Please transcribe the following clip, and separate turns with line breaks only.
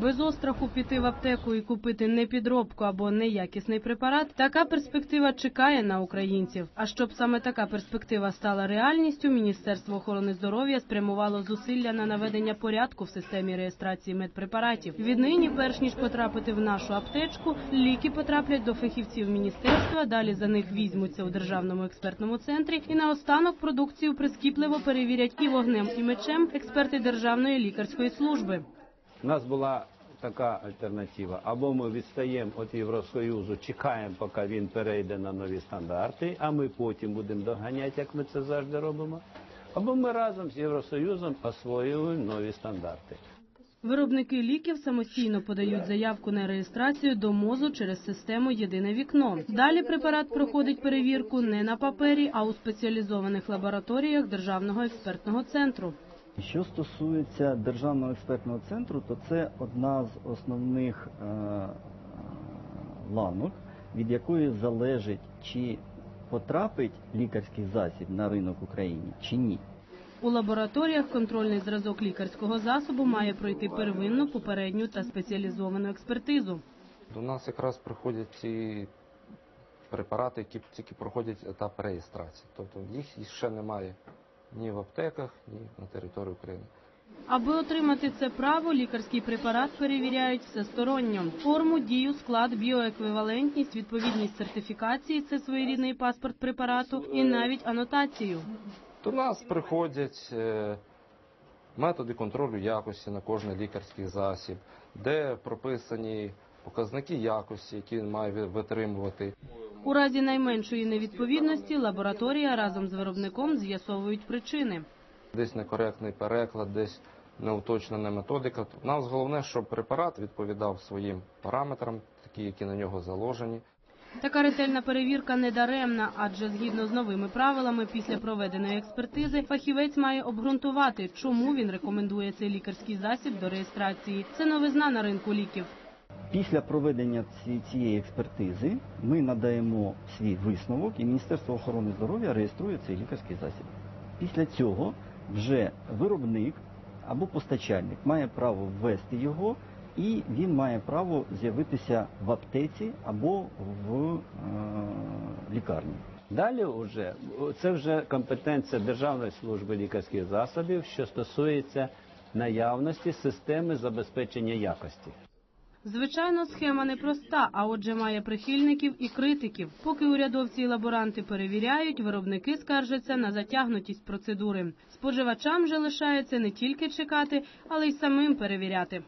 Без остраху піти в аптеку і купити непідробку або неякісний препарат. Така перспектива чекає на українців. А щоб саме така перспектива стала реальністю, Міністерство охорони здоров'я спрямувало зусилля на наведення порядку в системі реєстрації медпрепаратів. Віднині, перш ніж потрапити в нашу аптечку, ліки потраплять до фахівців міністерства. Далі за них візьмуться у державному експертному центрі. І наостанок продукцію прискіпливо перевірять і вогнем, і мечем експерти Державної лікарської служби.
Нас була така альтернатива. Або ми відстаємо від Євросоюзу, чекаємо, поки він перейде на нові стандарти, а ми потім будемо доганяти, як ми це завжди робимо. Або ми разом з Євросоюзом освоюємо нові стандарти.
Виробники ліків самостійно подають заявку на реєстрацію до МОЗу через систему Єдине вікно. Далі препарат проходить перевірку не на папері, а у спеціалізованих лабораторіях Державного експертного центру.
Що стосується державного експертного центру, то це одна з основних е, е, ланок, від якої залежить, чи потрапить лікарський засіб на ринок України, чи ні.
У лабораторіях контрольний зразок лікарського засобу має пройти первинну, попередню та спеціалізовану експертизу.
До нас якраз приходять ці препарати, які тільки проходять етап реєстрації. Тобто їх ще немає ні в аптеках, ні на території України.
Аби отримати це право, лікарський препарат перевіряють всесторонньо. Форму, дію, склад, біоеквівалентність, відповідність сертифікації це своєрідний паспорт препарату і навіть анотацію.
До нас приходять е, методи контролю якості на кожний лікарський засіб, де прописані показники якості, які він має витримувати.
У разі найменшої невідповідності лабораторія разом з виробником з'ясовують причини.
Десь некоректний переклад, десь неуточнена методика. Нам головне, щоб препарат відповідав своїм параметрам, такі, які на нього заложені.
Така ретельна перевірка не даремна, адже згідно з новими правилами, після проведеної експертизи фахівець має обґрунтувати, чому він рекомендує цей лікарський засіб до реєстрації. Це новизна на ринку ліків.
Після проведення цієї експертизи ми надаємо свій висновок, і Міністерство охорони здоров'я реєструє цей лікарський засіб. Після цього вже виробник або постачальник має право ввести його, і він має право з'явитися в аптеці або в е, лікарні.
Далі вже це вже компетенція Державної служби лікарських засобів, що стосується наявності системи забезпечення якості.
Звичайно, схема непроста, а отже має прихильників і критиків. Поки урядовці і лаборанти перевіряють, виробники скаржаться на затягнутість процедури. Споживачам же лишається не тільки чекати, але й самим перевіряти.